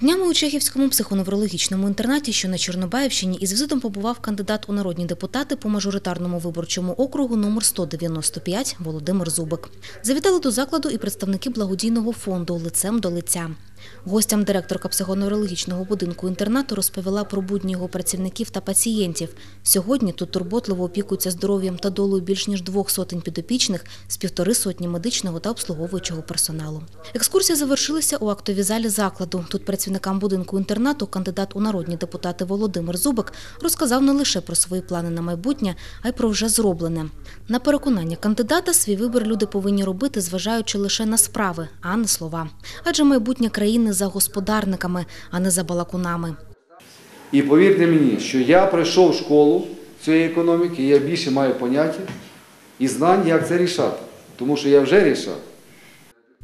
Днями у Чехівському психоневрологічному інтернаті, що на Чорнобаївщині, із візитом побував кандидат у народні депутати по мажоритарному виборчому округу номер 195 Володимир Зубик. Завітали до закладу і представники благодійного фонду лицем до лиця. Гостям директорка психоневрологічного будинку інтернату розповіла про будні його працівників та пацієнтів. Сьогодні тут турботливо опікуються здоров'ям та долою більш ніж двох сотень підопічних з півтори сотні медичного та обслуговуючого персоналу. Екскурсія завершилася у актовій залі закладу. Тут працівникам будинку інтернату кандидат у народні депутати Володимир Зубик розказав не лише про свої плани на майбутнє, а й про вже зроблене. На переконання кандидата свій вибір люди повинні робити, зважаючи лише на справи, а не слова. Адже майбутнє країни за господарниками, а не за балакунами. І повірте мені, що я пройшов школу цієї економіки, я більше маю поняття і знань, як це рішати. Тому що я вже рішав.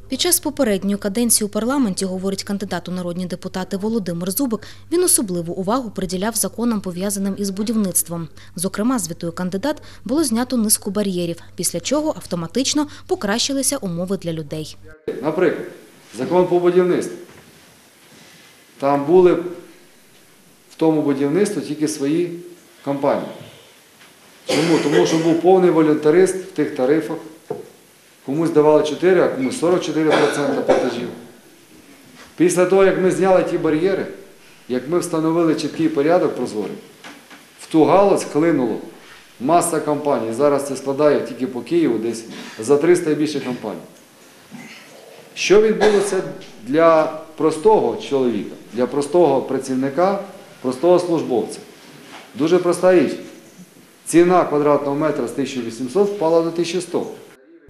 Під час попередньої каденції у парламенті, говорить кандидат у народні депутати Володимир Зубик, він особливу увагу приділяв законам, пов'язаним із будівництвом. Зокрема, звітує кандидат, було знято низку бар'єрів, після чого автоматично покращилися умови для людей. Наприклад, закон по будівництву. Там були в тому будівництві тільки свої компанії. Чому? Тому що був повний волюнтарист в тих тарифах. Комусь давали 4, а комусь 44% платежів. Після того, як ми зняли ті бар'єри, як ми встановили чіткий порядок прозорий, в ту галузь хлинуло маса компаній. Зараз це складає тільки по Києву десь за 300 і більше компаній. Що відбулося для простого чоловіка, для простого працівника, простого службовця? Дуже проста річ. Ціна квадратного метра з 1800 впала до 1100.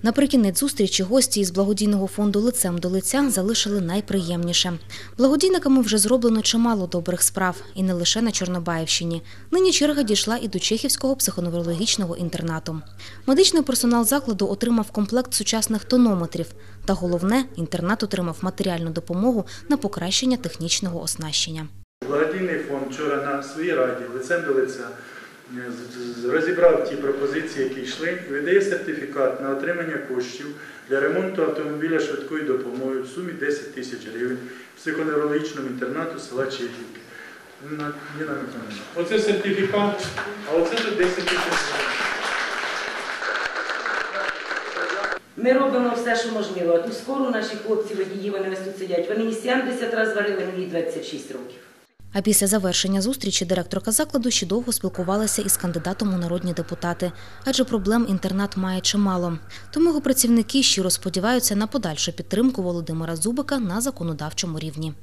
Наприкінець зустрічі гості із благодійного фонду лицем до лиця залишили найприємніше. Благодійниками вже зроблено чимало добрих справ, і не лише на Чорнобаївщині. Нині черга дійшла і до Чехівського психоневрологічного інтернату. Медичний персонал закладу отримав комплект сучасних тонометрів. Та головне, інтернат отримав матеріальну допомогу на покращення технічного оснащення. Благодійний фонд вчора на своїй раді лицем до лиця розібрав ті пропозиції, які йшли, видає сертифікат на отримання коштів для ремонту автомобіля швидкої допомоги в сумі 10 тисяч гривень психоневрологічному інтернату села Чехівки. Оце сертифікат, а оце тут 10 тисяч гривень. Ми робимо все, що можливо. А ту скору наші хлопці водії, вони ось тут сидять. Вони їй 70 разів варили, мені 26 років. А після завершення зустрічі директорка закладу ще довго спілкувалася із кандидатом у народні депутати, адже проблем інтернат має чимало. Тому його працівники щиро сподіваються на подальшу підтримку Володимира Зубика на законодавчому рівні.